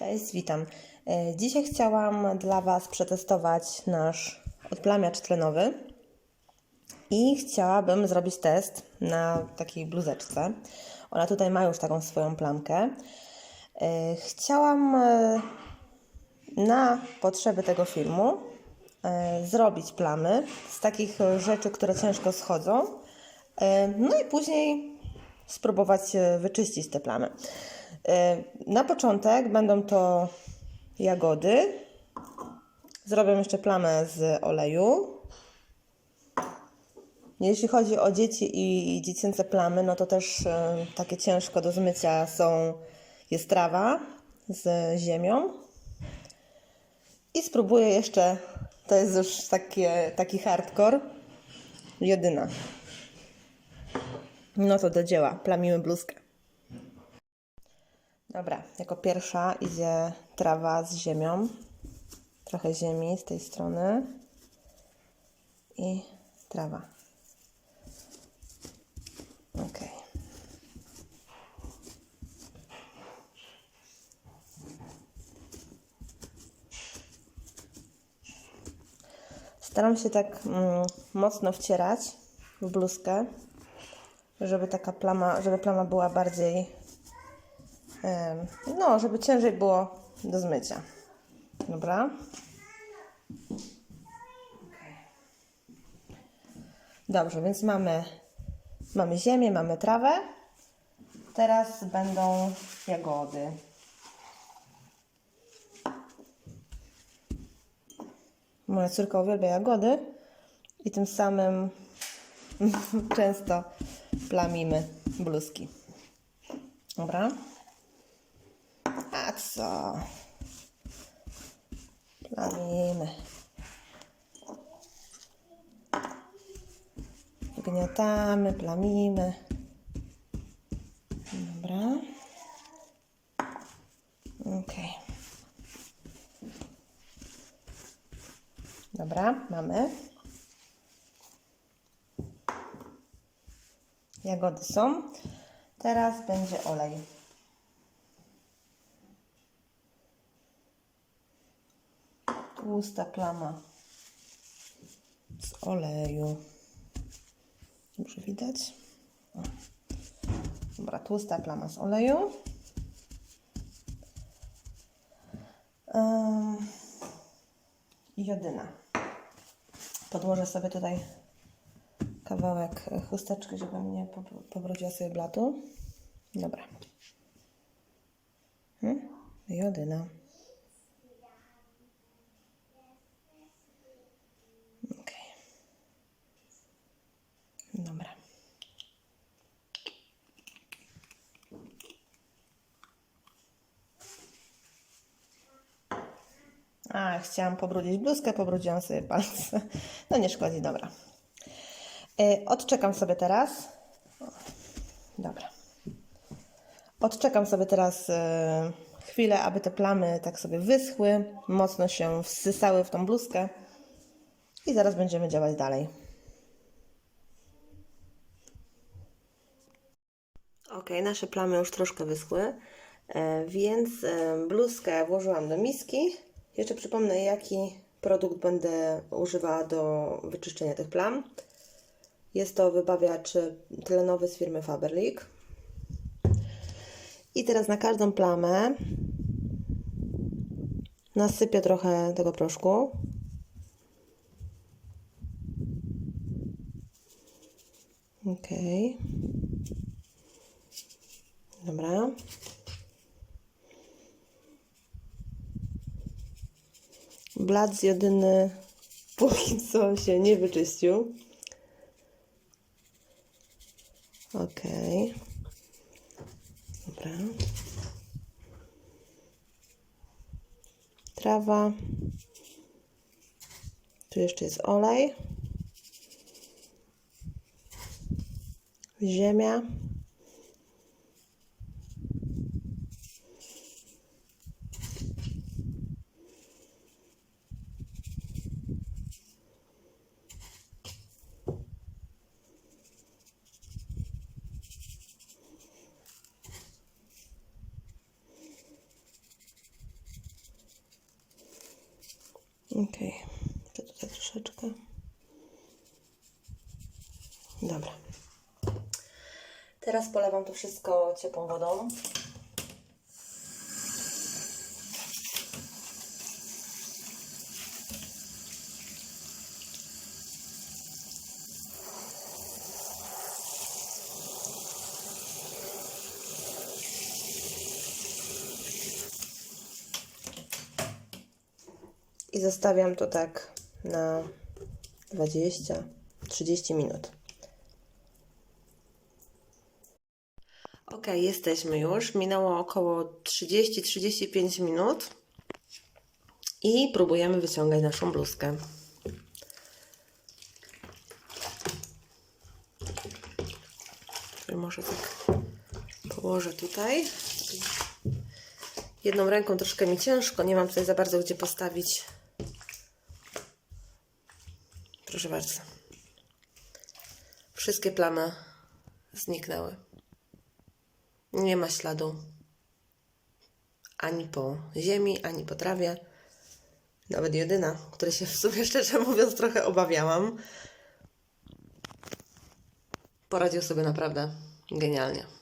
Cześć, witam. E, Dzisiaj chciałam dla Was przetestować nasz odplamiacz tlenowy i chciałabym zrobić test na takiej bluzeczce. Ona tutaj ma już taką swoją plamkę. E, Chciałam e, na potrzeby tego filmu zrobić plamy z takich rzeczy, które ciężko schodzą. No i później spróbować wyczyścić te plamy. E, Na początek będą to jagody. Zrobię jeszcze plamę z oleju. Jeśli chodzi o dzieci i dziecięce plamy, no to też e, takie ciężko do zmycia są jest trawa z ziemią. I spróbuję jeszcze, to jest już takie, taki hardcore, jedyna. No to do dzieła, plamimy bluzkę. Dobra, jako pierwsza idzie trawa z ziemią. Trochę ziemi z tej strony. I trawa. Ok. Staram się tak mm, mocno wcierać w bluzkę, żeby taka plama, żeby plama była bardziej No, żeby ciężej było do zmycia. Dobra. Dobrze, więc mamy, mamy ziemię, mamy trawę. Teraz będą jagody. Moja córka uwielbia jagody i tym samym często plamimy bluzki. Dobra. A co? Plamimy. Wgniatamy, plamimy. Dobra. Ok. Dobra, mamy. Jagody są. Teraz będzie olej. Tłusta plama z oleju. Dobrze widać? Dobra, tłusta plama z oleju. I jodyna. Podłożę sobie tutaj kawałek chusteczki, żeby mnie po- pobrudziła sobie blatu. Dobra. Hmm? Jodyna. Okej. Dobra. A, chciałam pobrudzić bluzkę, pobrudziłam sobie palce. No nie szkodzi, dobra. Y, odczekam sobie teraz. Dobra. Odczekam sobie teraz y, chwilę, aby te plamy tak sobie wyschły, mocno się wsysały w tą bluzkę. I zaraz będziemy działać dalej. Ok, nasze plamy już troszkę wyschły, e, więc e, bluzkę włożyłam do miski. Jeszcze przypomnę, jaki produkt będę używała do wyczyszczenia tych plam. Jest to wybawiacz tlenowy z firmy Faberlic. I teraz na każdą plamę nasypię trochę tego proszku. Okej. Dobra. Blat z jodyny póki co się nie wyczyścił. Okej. Dobra. Trawa. Tu jeszcze jest olej. Ziemia. Okej, to tutaj troszeczkę. Dobra. Teraz polewam to wszystko ciepłą wodą. I zostawiam to tak na 20-30 minut. Ok, jesteśmy już. Minęło około 30-35 minut. I próbujemy wyciągać naszą bluzkę. Może tak położę tutaj. Jedną ręką troszkę mi ciężko, nie mam tutaj za bardzo gdzie postawić. Proszę bardzo. Wszystkie plamy zniknęły. Nie ma śladu ani po ziemi, ani po trawie. Nawet jedyna, której się w sumie szczerze mówiąc trochę obawiałam. Poradził sobie naprawdę genialnie.